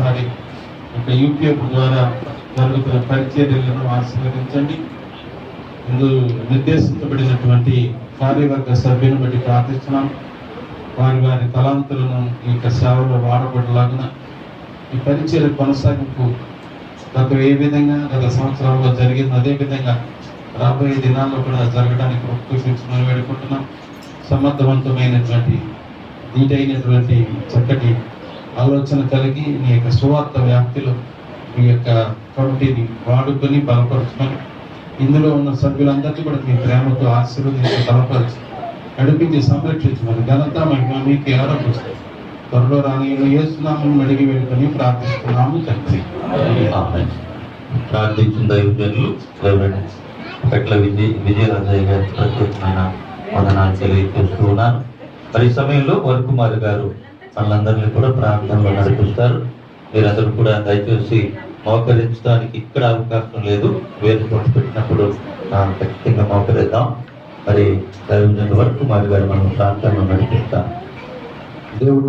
మరొకసారి ఒక యూపీఎఫ్ ద్వారా జరుగుతున్న పరిచర్యలను ఆశీర్వదించండి. ఇందు నిర్దేశించబడినటువంటి కార్యవర్గ సభ్యుని బట్టి ప్రార్థిస్తున్నాం. వారి వారి తలాంతులను ఈ యొక్క సేవలో వాడబడలాగిన ఈ పరిచయ కొనసాగింపు గత ఏ విధంగా గత సంవత్సరాల్లో జరిగింది అదే విధంగా రాబోయే దినాల్లో కూడా జరగడానికి ఉపకూర్చుమని వేడుకుంటున్నాం. సమర్థవంతమైనటువంటి నీటైనటువంటి చక్కటి ఆలోచన కలిగి నీ యొక్క సువార్త వ్యాప్తిలో మీ యొక్క కమిటీని వాడుకొని బలపరుచుకొని ఇందులో ఉన్న సభ్యులందరినీ కూడా మీ ప్రేమతో ఆశీర్వదించి బలపరచు నడిపించి సంరక్షించమని ఘనత మహిమ మీకు ఆరోపిస్తాయి త్వరలో రాని ఏసునామం అడిగి వెళ్ళుకొని ప్రార్థిస్తున్నాము తండ్రి. ప్రార్థించిన దైవజనులు పెట్ల విజయ్ విజయరాజయ్య గారి ప్రత్యేకమైన వందనాలు తెలియజేస్తూ ఉన్నాను. మరి సమయంలో వరకుమారి గారు వాళ్ళందరినీ కూడా ప్రార్థనలో నడిపిస్తారు. మీరందరూ కూడా దయచేసి మోకరించడానికి ఇక్కడ అవకాశం లేదు. వేరు చోట పెట్టినప్పుడు ఖచ్చితంగా మోకరిద్దాం. మరి వరకు మరి గారు మనం ప్రార్థనలో నడిపిస్తాం. దేవుడు